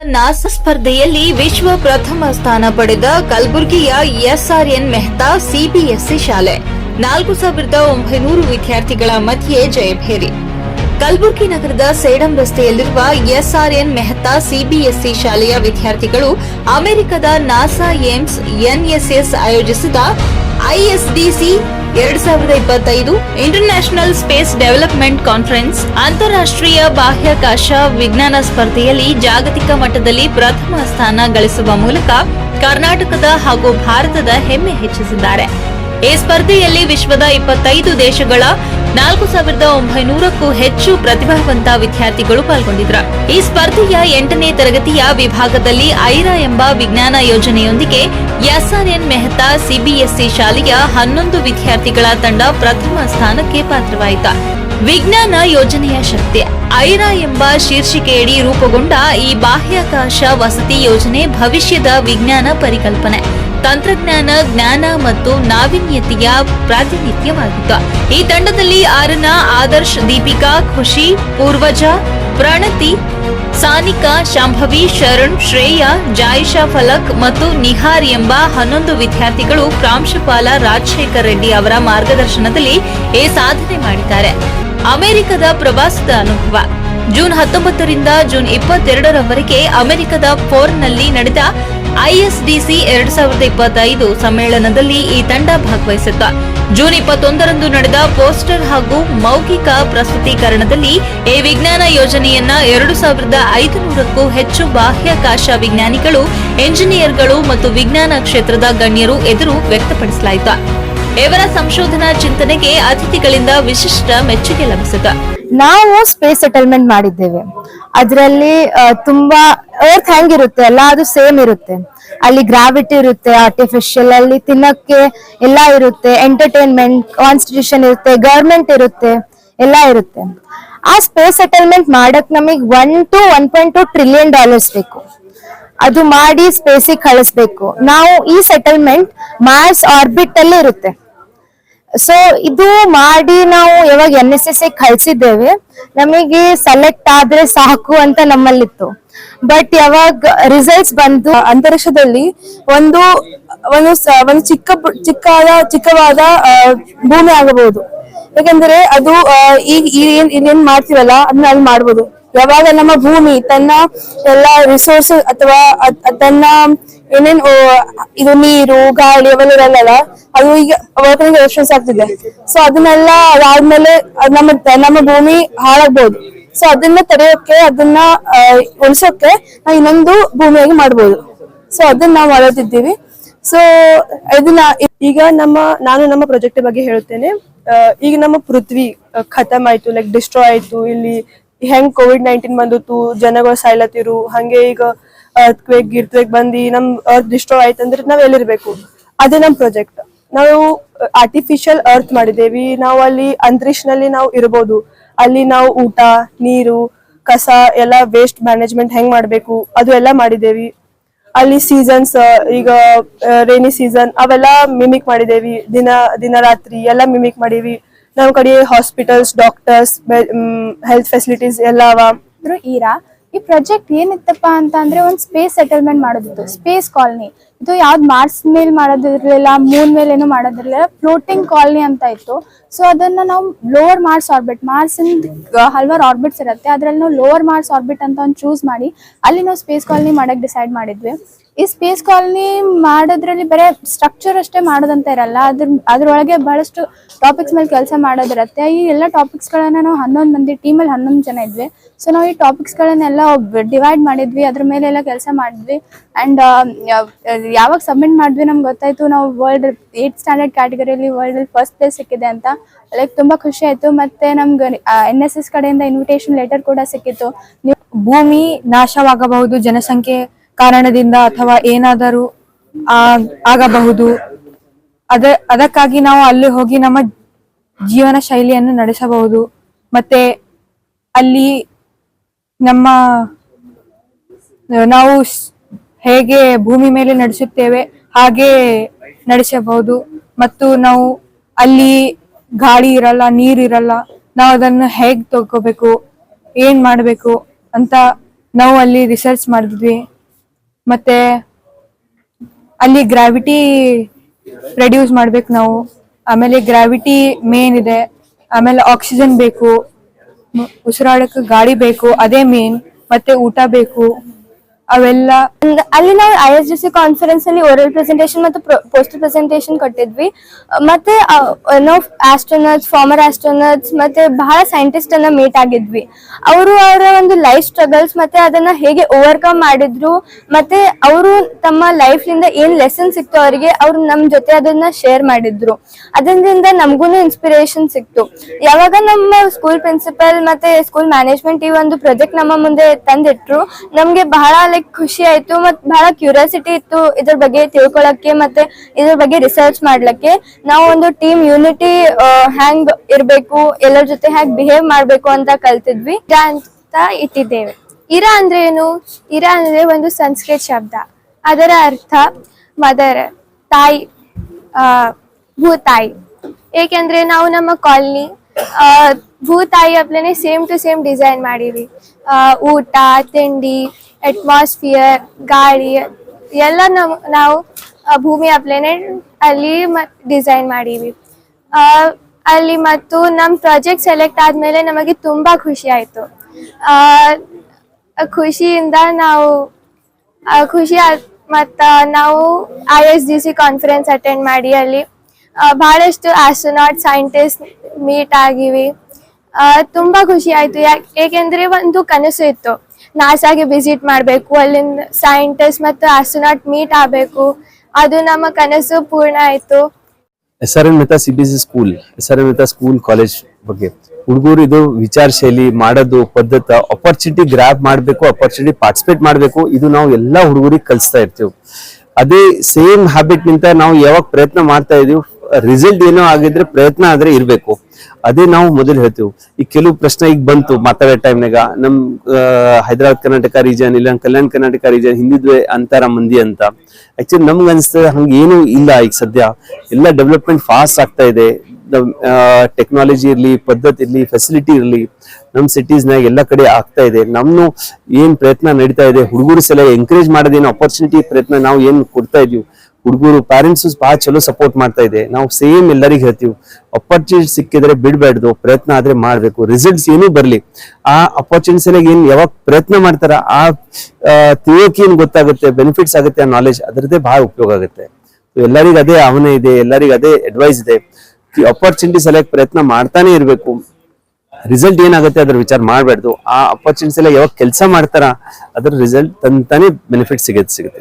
NASA ಸ್ಪರ್ಧೆಯಲ್ಲಿ ವಿಶ್ವ ಪ್ರಥಮ ಸ್ಥಾನ ಪಡೆದ ಕಲಬುರಗಿಯ ಎಸ್ಆರ್ಎನ್ ಮೆಹ್ತಾ ಸಿಬಿಎಸ್ಇ ಶಾಲೆ. ನಾಲ್ಕು ಸಾವಿರದ ಒಂಬೈನೂರು ವಿದ್ಯಾರ್ಥಿಗಳ ಮಧ್ಯೆ ಜಯಭೇರಿ ಕಲಬುರಗಿ ನಗರದ ಸೇಡಂ ರಸ್ತೆಯಲ್ಲಿರುವ ಎಸ್ಆರ್ಎನ್ ಮೆಹ್ತಾ ಸಿಬಿಎಸ್ಇ ಶಾಲೆಯ ವಿದ್ಯಾರ್ಥಿಗಳು ಅಮೆರಿಕದ ನಾಸಾ ಏಮ್ಸ್ ಎನ್ಎಸ್ಎಸ್ ಆಯೋಜಿಸಿದ ಐಎಸ್ಡಿಸಿ ಎರಡ್ ಸಾವಿರದ ಇಪ್ಪತ್ತೈದು ಇಂಟರ್ನ್ಯಾಷನಲ್ ಸ್ಪೇಸ್ ಡೆವಲಪ್ಮೆಂಟ್ ಕಾನ್ಫರೆನ್ಸ್ ಅಂತಾರಾಷ್ಟ್ರೀಯ ಬಾಹ್ಯಾಕಾಶ ವಿಜ್ಞಾನ ಸ್ಪರ್ಧೆಯಲ್ಲಿ ಜಾಗತಿಕ ಮಟ್ಟದಲ್ಲಿ ಪ್ರಥಮ ಸ್ಥಾನ ಗಳಿಸುವ ಮೂಲಕ ಕರ್ನಾಟಕದ ಹಾಗೂ ಭಾರತದ ಹೆಮ್ಮೆ ಹೆಚ್ಚಿಸಿದ್ದಾರೆ. ಈ ಸ್ಪರ್ಧೆಯಲ್ಲಿ ವಿಶ್ವದ ಇಪ್ಪತ್ತೈದು ದೇಶಗಳ ನಾಲ್ಕು ಸಾವಿರದ ಒಂಬೈನೂರಕ್ಕೂ ಹೆಚ್ಚು ಪ್ರತಿಭಾವಂತ ವಿದ್ಯಾರ್ಥಿಗಳು ಪಾಲ್ಗೊಂಡಿದ್ರು. ಈ ಸ್ಪರ್ಧೆಯ ಎಂಟನೇ ತರಗತಿಯ ವಿಭಾಗದಲ್ಲಿ ಐರಾ ಎಂಬ ವಿಜ್ಞಾನ ಯೋಜನೆಯೊಂದಿಗೆ ಎಸ್ಆರ್ಎನ್ ಮೆಹ್ತಾ ಸಿಬಿಎಸ್ಇ ಶಾಲೆಯ ಹನ್ನೊಂದು ವಿದ್ಯಾರ್ಥಿಗಳ ತಂಡ ಪ್ರಥಮ ಸ್ಥಾನಕ್ಕೆ ಪಾತ್ರವಾಯಿತು. ವಿಜ್ಞಾನ ಯೋಜನೆಯ ಶಕ್ತಿ, ಐರಾ ಎಂಬ ಶೀರ್ಷಿಕೆಯಡಿ ರೂಪುಗೊಂಡ ಈ ಬಾಹ್ಯಾಕಾಶ ವಸತಿ ಯೋಜನೆ ಭವಿಷ್ಯದ ವಿಜ್ಞಾನ ಪರಿಕಲ್ಪನೆ. ತಂತ್ರಜ್ಞಾನ, ಜ್ಞಾನ ಮತ್ತು ನಾವೀನ್ಯತೆಯ ಪ್ರಾತಿನಿಧ್ಯವಾಗಿತ್ತು. ಈ ತಂಡದಲ್ಲಿ ಆರನ ಆದರ್ಶ್, ದೀಪಿಕಾ, ಖುಷಿ, ಪೂರ್ವಜ, ಪ್ರಣತಿ, ಸಾನಿಕಾ, ಶಾಂಭವಿ, ಶರಣ್, ಶ್ರೇಯಾ ಜಾಯಿಷಾ ಫಲಕ್ ಮತ್ತು ನಿಹಾರ್ ಎಂಬ ಹನ್ನೊಂದು ವಿದ್ಯಾರ್ಥಿಗಳು ಪ್ರಾಂಶುಪಾಲ ರಾಜಶೇಖರ್ ರೆಡ್ಡಿ ಅವರ ಮಾರ್ಗದರ್ಶನದಲ್ಲಿ ಈ ಸಾಧನೆ ಮಾಡಿದ್ದಾರೆ. ಅಮೆರಿಕದ ಪ್ರವಾಸದ ಅನುಭವ. ಜೂನ್ ಹತ್ತೊಂಬತ್ತರಿಂದ ಜೂನ್ ಇಪ್ಪತ್ತೆರಡರವರೆಗೆ ಅಮೆರಿಕದ ಫೋರ್ನ್ನಲ್ಲಿ ನಡೆದ ಐಎಸ್ಡಿಸಿ ಎರಡ್ ಸಾವಿರದ ಇಪ್ಪತ್ತೈದು ಸಮ್ಮೇಳನದಲ್ಲಿ ಈ ತಂಡ ಭಾಗವಹಿಸಿತ್ತು. ಜೂನ್ ಇಪ್ಪತ್ತೊಂದರಂದು ನಡೆದ ಪೋಸ್ಟರ್ ಹಾಗೂ ಮೌಖಿಕ ಪ್ರಸ್ತುತೀಕರಣದಲ್ಲಿ ಈ ವಿಜ್ಞಾನ ಯೋಜನೆಯನ್ನ ಎರಡು ಸಾವಿರದ ಐದುನೂರಕ್ಕೂ ಹೆಚ್ಚು ಬಾಹ್ಯಾಕಾಶ ವಿಜ್ಞಾನಿಗಳು, ಎಂಜಿನಿಯರ್ಗಳು ಮತ್ತು ವಿಜ್ಞಾನ ಕ್ಷೇತ್ರದ ಗಣ್ಯರು ಎದುರು ವ್ಯಕ್ತಪಡಿಸಲಾಯಿತು. ಇವರ ಸಂಶೋಧನಾ ಚಿಂತನೆಗೆ ಅತಿಥಿಗಳಿಂದ ವಿಶಿಷ್ಟ ಮೆಚ್ಚುಗೆ ಲಭಿಸಿತು. ನಾವು ಸ್ಪೇಸ್ ಸೆಟಲ್ಮೆಂಟ್ ಮಾಡಿದ್ದೇವೆ. ಅದರಲ್ಲಿ ತುಂಬಾ ಅರ್ತ್ ಹೆಂಗಿರುತ್ತೆ ಅಲ್ಲ ಅದು ಸೇಮ್ ಇರುತ್ತೆ. ಅಲ್ಲಿ ಗ್ರಾವಿಟಿ ಇರುತ್ತೆ ಆರ್ಟಿಫಿಷಿಯಲ್ ಅಲ್ಲಿ ತಿನ್ನಕ್ಕೆ ಎಲ್ಲ ಇರುತ್ತೆ ಎಂಟರ್ಟೈನ್ಮೆಂಟ್ ಕಾನ್ಸ್ಟಿಟ್ಯೂಷನ್ ಇರುತ್ತೆ ಗವರ್ಮೆಂಟ್ ಇರುತ್ತೆ, ಎಲ್ಲ ಇರುತ್ತೆ. ಆ ಸ್ಪೇಸ್ ಸೆಟಲ್ಮೆಂಟ್ ಮಾಡಕ್ ನಮಗೆ one to one point two trillion dollars ಬೇಕು. ಅದು ಮಾಡಿ ಸ್ಪೇಸಿಗೆ ಕಳಿಸ್ಬೇಕು. ನಾವು ಈ ಸೆಟಲ್ಮೆಂಟ್ ಮಾರ್ಸ್ ಆರ್ಬಿಟ್ ಅಲ್ಲಿ ಇರುತ್ತೆ. ಸೊ ಇದು ಮಾಡಿ ನಾವು ಯಾವಾಗ ಎನ್ ಎಸ್ ಎಸ್ ಕಳ್ಸಿದ್ದೇವೆ ನಮಗೆ ಸೆಲೆಕ್ಟ್ ಆದ್ರೆ ಸಾಕು ಅಂತ ನಮ್ಮಲ್ಲಿತ್ತು. ಬಟ್ ಯಾವಾಗ ರಿಸಲ್ಟ್ಸ್ ಬಂತು ಅಂತರಿಕ್ಷದಲ್ಲಿ ಒಂದು ಒಂದು ಒಂದು ಚಿಕ್ಕ ಚಿಕ್ಕವಾದ ಆ, ಭೂಮಿ ಆಗಬಹುದು. ಯಾಕಂದ್ರೆ ಅದು ಈಗ ಏನ್ ಮಾಡ್ತೀವಲ್ಲ ಅದನ್ನ ಅಲ್ಲಿ ಮಾಡ್ಬೋದು. ಯಾವಾಗ ನಮ್ಮ ಭೂಮಿ ತನ್ನ ಎಲ್ಲ ರಿಸೋರ್ಸ್ ಅಥವಾ ತನ್ನ ಏನೇನ್ ಇದು ನೀರು, ಗಾಳಿ ಅವೆಲ್ಲ ಇರಲ್ಲ ಅದು ಈಗ ರೆಸ್ಟೆನ್ಸ್ ಆಗ್ತಿದೆ. ಸೊ ಅದನ್ನೆಲ್ಲ ಅದಾದ್ಮೇಲೆ ಅದ್ ನಮ್ಮ ನಮ್ಮ ಭೂಮಿ ಹಾಳಾಗ್ಬಹುದು ಸೊ ಅದನ್ನ ತಡೆಯೋಕೆ ಅದನ್ನ ಉಳಿಸೋಕೆ ನಾವು ಇನ್ನೊಂದು ಭೂಮಿಯಾಗಿ ಮಾಡ್ಬೋದು. ಸೊ ಅದನ್ನ ನಾವು ಮಾಡುತ್ತಿದ್ದೀವಿ ಸೊ ಇದನ್ನ ಈಗ ನಮ್ಮ, ನಾನು ನಮ್ಮ ಪ್ರಾಜೆಕ್ಟ್ ಬಗ್ಗೆ ಹೇಳುತ್ತೇನೆ. ಈಗ ನಮ್ಮ ಪೃಥ್ವಿ ಖತಮ್ ಆಯ್ತು ಲೈಕ್ ಡಿಸ್ಟ್ರಾಯ್ ಆಯ್ತು, ಇಲ್ಲಿ ಹೆಂಗ್ ಕೋವಿಡ್ ನೈನ್ಟೀನ್ ಬಂದಿತ್ತು, ಜನಗಳು ಸಾಯ್ಲತ್ತಿರು, ಹಂಗೆ ಈಗ ಅರ್ತ್ಕ್ವೇಕ್ ಗಿರ್ತ್ವೇಕ್ ಬಂದು ನಮ್ ಅರ್ತ್ ಡಿಸ್ಟ್ರಾಯ್ ಆಯ್ತು ಅಂದ್ರೆ ನಾವ್ ಎಲ್ಲಿರ್ಬೇಕು? ಅದೇ ನಮ್ ಪ್ರಾಜೆಕ್ಟ್ ನಾವು ಆರ್ಟಿಫಿಷಿಯಲ್ ಅರ್ತ್ ಮಾಡಿದ್ದೇವಿ ನಾವು ಅಲ್ಲಿ ಅಂತರಿಕ್ಷನಲ್ಲಿ ನಾವು ಇರ್ಬೋದು. ಅಲ್ಲಿ ನಾವು ಊಟ, ನೀರು, ಕಸ, ಎಲ್ಲ ವೇಸ್ಟ್ ಮ್ಯಾನೇಜ್ಮೆಂಟ್ ಹೆಂಗ್ ಮಾಡ್ಬೇಕು? ಅದು ಎಲ್ಲ ಮಾಡಿದ್ದೇವಿ ಅಲ್ಲಿ ಸೀಸನ್ಸ್ ಈಗ ರೇನಿ ಸೀಸನ್ ಅವೆಲ್ಲ ಮಿಮಿಕ್ ಮಾಡಿದೇವಿ. ದಿನ ದಿನ ರಾತ್ರಿ ಎಲ್ಲ ಮಿಮಿಕ್ ಮಾಡೀವಿ. ನಮ್ ಕಡೆ ಹಾಸ್ಪಿಟಲ್ಸ್ ಡಾಕ್ಟರ್ಸ್ ಹೆಲ್ತ್ ಫೆಸಿಲಿಟೀಸ್ ಎಲ್ಲ ಅವ. ಈರಾ, ಈ ಪ್ರಾಜೆಕ್ಟ್ ಏನಿತ್ತಪ್ಪ ಅಂತ ಅಂದ್ರೆ ಒಂದು ಸ್ಪೇಸ್ ಸೆಟಲ್ಮೆಂಟ್ ಮಾಡೋದಿತ್ತು. ಸ್ಪೇಸ್ ಕಾಲನಿ ಇದು ಯಾವ್ದು ಮಾರ್ಸ್ ಮೇಲೆ ಮಾಡೋದಿರ್ಲಿಲ್ಲ ಮೂನ್ ಮೇಲೆ ಏನು ಮಾಡೋದಿರ್ಲಿಲ್ಲ ಫ್ಲೋಟಿಂಗ್ ಕಾಲನಿ ಅಂತ ಇತ್ತು. ಸೊ ಅದನ್ನ ನಾವು ಲೋವರ್ ಮಾರ್ಸ್ ಆರ್ಬಿಟ್ ಮಾರ್ಸ್ ಹಲವಾರು ಆರ್ಬಿಟ್ಸ್ ಇರುತ್ತೆ. ಅದ್ರಲ್ಲಿ ನಾವು ಲೋವರ್ ಮಾರ್ಸ್ ಆರ್ಬಿಟ್ ಅಂತ ಒಂದು ಚೂಸ್ ಮಾಡಿ, ಅಲ್ಲಿ ನಾವು ಸ್ಪೇಸ್ ಕಾಲನಿ ಮಾಡಕ್ ಡಿಸೈಡ್ ಮಾಡಿದ್ವಿ. ಈ ಸ್ಪೇಸ್ ಕಾಲನಿ ಮಾಡೋದ್ರಲ್ಲಿ ಬರೀ ಸ್ಟ್ರಕ್ಚರ್ ಅಷ್ಟೇ ಮಾಡೋದಂತ ಇರಲ್ಲ. ಅದ್ರ, ಅದ್ರೊಳಗೆ ಬಹಳಷ್ಟು ಟಾಪಿಕ್ಸ್ ಮೇಲೆ ಕೆಲಸ ಮಾಡೋದಿರತ್ತೆ. ಈ ಎಲ್ಲ ಟಾಪಿಕ್ಸ್ಗಳನ್ನ ನಾವು ಹನ್ನೊಂದು ಮಂದಿ ಟೀಮಲ್ಲಿ ಹನ್ನೊಂದು ಜನ ಇದ್ವಿ. ಸೊ ನಾವು ಈ ಟಾಪಿಕ್ಸ್ಗಳನ್ನೆಲ್ಲ ಡಿವೈಡ್ ಮಾಡಿದ್ವಿ. ಅದ್ರ ಮೇಲೆ ಎಲ್ಲ ಕೆಲಸ ಮಾಡಿದ್ವಿ. ಅಂಡ್ ಯಾವಾಗ ಸಬ್ಮಿಟ್ ಮಾಡಿದ್ವಿ ನಮ್ಗೆ ಗೊತ್ತಾಯ್ತು. ನಾವು ವರ್ಲ್ಡ್ ಏಟ್ ಸ್ಟ್ಯಾಂಡರ್ಡ್ ಕ್ಯಾಟಗರಿಯಲ್ಲಿ ವರ್ಲ್ಡ್ ಫಸ್ಟ್ ಪ್ಲೇಸ್ ಸಿಕ್ಕಿದೆ ಅಂತ. ಲೈಕ್ ತುಂಬಾ ಖುಷಿ ಆಯ್ತು. ಮತ್ತೆ ನಮ್ಗೆ ಎನ್ ಎಸ್ ಎಸ್ ಕಡೆಯಿಂದ ಇನ್ವಿಟೇಷನ್ ಲೆಟರ್ ಕೂಡ ಸಿಕ್ಕಿತ್ತು. ಭೂಮಿ ನಾಶವಾಗಬಹುದು, ಜನಸಂಖ್ಯೆ ಕಾರಣದಿಂದ ಅಥವಾ ಏನಾದರೂ ಆಗಬಹುದು. ಅದ, ಅದಕ್ಕಾಗಿ ನಾವು ಅಲ್ಲಿ ಹೋಗಿ ನಮ್ಮ ಜೀವನ ಶೈಲಿಯನ್ನು ನಡೆಸಬಹುದು. ಮತ್ತೆ ಅಲ್ಲಿ ನಮ್ಮ, ನಾವು ಹೇಗೆ ಭೂಮಿ ಮೇಲೆ ನಡೆಸುತ್ತೇವೆ ಹಾಗೆ ನಡೆಸಬಹುದು. ಮತ್ತು ನಾವು ಅಲ್ಲಿ ಗಾಳಿ ಇರಲ್ಲ ನೀರಿರಲ್ಲ ನಾವು ಅದನ್ನು ಹೇಗ್ ತಗೋಬೇಕು, ಏನ್ ಮಾಡಬೇಕು ಅಂತ ನಾವು ಅಲ್ಲಿ ರಿಸರ್ಚ್ ಮಾಡಿದ್ವಿ. ಮತ್ತೆ ಅಲ್ಲಿ ಗ್ರಾವಿಟಿ ರೆಡ್ಯೂಸ್ ಮಾಡ್ಬೇಕು ನಾವು. ಆಮೇಲೆ ಗ್ರಾವಿಟಿ ಮೇನ್ ಇದೆ. ಆಮೇಲೆ ಆಕ್ಸಿಜನ್ ಬೇಕು. ಉಸಿರಾಡಕ್ಕೆ ಗಾಡಿ ಬೇಕು, ಅದೇ ಮೇನ್ ಮತ್ತೆ ಊಟ ಬೇಕು. ಅವೆಲ್ಲ ಅಲ್ಲಿ ನಾವು I S D C conference ಅಲ್ಲಿ ಓರಲ್ ಪ್ರೆಸೆಂಟೇಷನ್ ಮತ್ತು ಪೋಸ್ಟರ್ ಪ್ರೆಸೆಂಟೇಷನ್ ಕೊಟ್ಟಿದ್ವಿ. ಮತ್ತೆ ನೋ ಆಸ್ಟ್ರೋನಟ್ಸ್ ಫಾರ್ಮರ್ ಆಸ್ಟ್ರೋನಟ್ಸ್ ಮತ್ತೆ ಬಹಳ ಸೈಂಟಿಸ್ಟ್ ಅನ್ನ ಮೀಟ್ ಆಗಿದ್ವಿ. ಅವರು ಅವರ ಒಂದು ಲೈಫ್ ಸ್ಟ್ರಗಲ್ಸ್ ಮತ್ತೆ ಅದನ್ನ ಹೇಗೆ ಓವರ್ಕಮ್ ಮಾಡಿದ್ರು, ಮತ್ತೆ ಅವರು ತಮ್ಮ ಲೈಫ್ನಿಂದ ಏನ್ ಲೆಸನ್ ಸಿಕ್ತು ಅವರಿಗೆ, ಅವ್ರು ನಮ್ ಜೊತೆ ಅದನ್ನ ಶೇರ್ ಮಾಡಿದ್ರು. ಅದರಿಂದ ನಮಗೂ ಇನ್ಸ್ಪಿರೇಷನ್ ಸಿಕ್ತು. ಯಾವಾಗ ನಮ್ಮ ಸ್ಕೂಲ್ ಪ್ರಿನ್ಸಿಪಲ್ ಮತ್ತೆ ಸ್ಕೂಲ್ ಮ್ಯಾನೇಜ್ಮೆಂಟ್ ಈ ಒಂದು ಪ್ರಾಜೆಕ್ಟ್ ನಮ್ಮ ಮುಂದೆ ತಂದಿಟ್ರು, ನಮ್ಗೆ ಬಹಳ ಲೈಕ್ ಖುಷಿ ಆಯ್ತು. ಮತ್ ಬಹಳ ಕ್ಯೂರಿಯಾಸಿಟಿ ಇತ್ತು ಇದ್ರ ಬಗ್ಗೆ ತಿಳ್ಕೊಳಕ್ಕೆ ಮತ್ತೆ ಇದ್ರ ಬಗ್ಗೆ ರಿಸರ್ಚ್ ಮಾಡ್ಲಕ್ಕೆ. ನಾವು ಒಂದು ಟೀಮ್ ಯೂನಿಟಿ ಹ್ಯಾಂಗ್ ಇರ್ಬೇಕು, ಎಲ್ಲರ ಜೊತೆ ಹ್ಯಾಂಗ್ ಬಿಹೇವ್ ಮಾಡ್ಬೇಕು ಅಂತ ಕಲ್ತಿದ್ವಿ. ಅಂತ ಇಟ್ಟಿದ್ದೇವೆ. ಇರಾ ಅಂದ್ರೆ ಏನು? ಇರಾ ಅಂದ್ರೆ ಒಂದು ಸಂಸ್ಕೃತ ಶಬ್ದ. ಅದರ ಅರ್ಥ ಮದರ್ ತಾಯಿ ಭೂತಾಯಿ. ಏಕೆಂದ್ರೆ ನಾವು ನಮ್ಮ ಕಾಲನಿ ಭೂತಾಯಿ ಅಪ್ಲೇನೆ ಸೇಮ್ ಟು ಸೇಮ್ ಡಿಸೈನ್ ಮಾಡೀವಿ ಊಟ, ತಿಂಡಿ ಅಟ್ಮಾಸ್ಫಿಯರ್ ಗಾಳಿ, ಎಲ್ಲ ನಮ್ ನಾವು ಭೂಮಿ ಅಪ್ಲೇನೆ ಅಲ್ಲಿ ಡಿಸೈನ್ ಮಾಡೀವಿ ಅಲ್ಲಿ ಮತ್ತು ನಮ್ಮ ಪ್ರಾಜೆಕ್ಟ್ ಸೆಲೆಕ್ಟ್ ಆದಮೇಲೆ ನಮಗೆ ತುಂಬ ಖುಷಿ ಆಯಿತು. ಖುಷಿಯಿಂದ ನಾವು ಖುಷಿ ಮತ್ತು ನಾವು I S G C conference attend ಮಾಡಿ ಅಲ್ಲಿ ಬಹಳಷ್ಟು ಆಸ್ಟ್ರೋನಾಟ್ ಸೈಂಟಿಸ್ಟ್ ಮೀಟ್ ಆಗಿವಿ. ತುಂಬಾ ಖುಷಿ ಆಯ್ತು. ಯಾಕೆ ಏಕೆಂದ್ರೆ ಒಂದು ಕನಸು ಇತ್ತು. ನಾಸಾಗೆ ವಿಸಿಟ್ ಮಾಡಬೇಕು, ಅಲ್ಲಿಂದ ಸೈಂಟಿಸ್ಟ್ ಮತ್ತು ಆಸ್ಟ್ರೋನಾಟ್ ಮೀಟ್ ಆಗಬೇಕು. ಅದು ನಮ್ಮ ಕನಸು ಪೂರ್ಣ ಆಯ್ತು. S R N school S R school college ಬಗ್ಗೆ. ಹುಡುಗರು ಇದು ವಿಚಾರ ಶೈಲಿ, ಮಾಡೋದು, ಪದ್ಧತಿ ಅಪರ್ಚುನಿಟಿ ಗ್ರಾಪ್ ಮಾಡಬೇಕು ಅಪರ್ಚುನಿಟಿ ಪಾರ್ಟಿಸಿಪೇಟ್ ಮಾಡಬೇಕು. ಇದು ನಾವು ಎಲ್ಲಾ ಹುಡುಗರಿಗೆ ಕಲಿಸ್ತಾ ಇರ್ತೀವಿ. ಅದೇ ಸೇಮ್ ಹ್ಯಾಬಿಟ್ ನಿಂತ ನಾವು ಯಾವಾಗ ಪ್ರಯತ್ನ ಮಾಡ್ತಾ ಇದೀವಿ ರಿಸಲ್ಟ್ ಏನೋ ಆಗಿದ್ರೆ ಪ್ರಯತ್ನ ಆದ್ರೆ ಇರ್ಬೇಕು. ಅದೇ ನಾವು ಮೊದಲು ಹೇಳ್ತೀವಿ. ಈ ಕೆಲವು ಪ್ರಶ್ನೆ ಈಗ ಬಂತು ಮಾತಾಡೋ ಟೈಮ್ನಾಗ ನಮ್ ಹೈದರಾಬಾದ್ ಕರ್ನಾಟಕ ರೀಜನ್ ಇಲ್ಲ ಕಲ್ಯಾಣ ಕರ್ನಾಟಕ ರೀಜನ್ ಹಿಂದಿದ್ವೆ ಅಂತಾರ ಮಂದಿ ಅಂತ. ಆಕ್ಚುಲಿ ನಮ್ಗೆ ಅನಿಸ್ತದೆ ಹಂಗೆ ಏನು ಇಲ್ಲ ಈಗ ಸದ್ಯ. ಎಲ್ಲ ಡೆವಲಪ್ಮೆಂಟ್ ಫಾಸ್ಟ್ ಆಗ್ತಾ ಇದೆ. ಟೆಕ್ನಾಲಜಿ ಇರಲಿ, ಪದ್ಧತಿ ಇರಲಿ ಫೆಸಿಲಿಟಿ ಇರಲಿ ನಮ್ಮ ಸಿಟೀಸ್ನಾಗ ಎಲ್ಲ ಕಡೆ ಆಗ್ತಾ ಇದೆ. ನಮ್ಮನ್ನು ಏನು ಪ್ರಯತ್ನ ನಡೀತಾ ಇದೆ ಹುಡುಗರು ಸಲ ಎಂಕರೇಜ್ ಮಾಡೋದೇನು ಅಪರ್ಚುನಿಟಿ ಪ್ರಯತ್ನ ನಾವು ಏನು ಕೊಡ್ತಾ ಇದೀವಿ. ಹುಡುಗರು ಪ್ಯಾರೆಂಟ್ಸ್ ಬಹಳ ಚಲೋ ಸಪೋರ್ಟ್ ಮಾಡ್ತಾ ಇದೆ. ನಾವು ಸೇಮ್ ಎಲ್ಲರಿಗೂ ಹೇಳ್ತೀವಿ. ಅಪರ್ಚುನಿಟಿ ಸಿಕ್ಕಿದ್ರೆ ಬಿಡಬೇಡ್ದು, ಪ್ರಯತ್ನ ಆದ್ರೆ ಮಾಡ್ಬೇಕು. ರಿಸಲ್ಟ್ಸ್ ಏನೂ ಬರ್ಲಿ. ಆ ಅಪರ್ಚುನಿಟಿ ಏನ್ ಯಾವಾಗ ಪ್ರಯತ್ನ ಮಾಡ್ತಾರ, ಆ ತಿಳಿಯೋಕೆ ಏನ್ ಗೊತ್ತಾಗುತ್ತೆ ಬೆನಿಫಿಟ್ಸ್ ಆಗುತ್ತೆ ಆ ನಾಲೆಜ್ ಅದರದ್ದೇ ಬಹಳ ಉಪಯೋಗ ಆಗುತ್ತೆ. ಎಲ್ಲರಿಗೂ ಅದೇ ಆಹ್ವಾನ ಇದೆ, ಎಲ್ಲರಿಗೂ ಅದೇ ಅಡ್ವೈಸ್ ಇದೆ. ಅಪರ್ಚುನಿಟಿ ಸಲಕ್ ಪ್ರಯತ್ನ ಮಾಡ್ತಾನೆ ಇರಬೇಕು. ರಿಸಲ್ಟ್ ಏನಾಗುತ್ತೆ ಅದ್ರ ವಿಚಾರ ಮಾಡಬಾರ್ದು ಆ ಅಪರ್ಚುನಿಟೀಸ್ ಎಲ್ಲ ಯಾವಾಗ ಕೆಲಸ ಮಾಡ್ತಾರ, ಅದ್ರ ರಿಸಲ್ಟ್ ತಂತಾನೆ ಬೆನಿಫಿಟ್ ಸಿಗುತ್ತೆ ಸಿಗುತ್ತೆ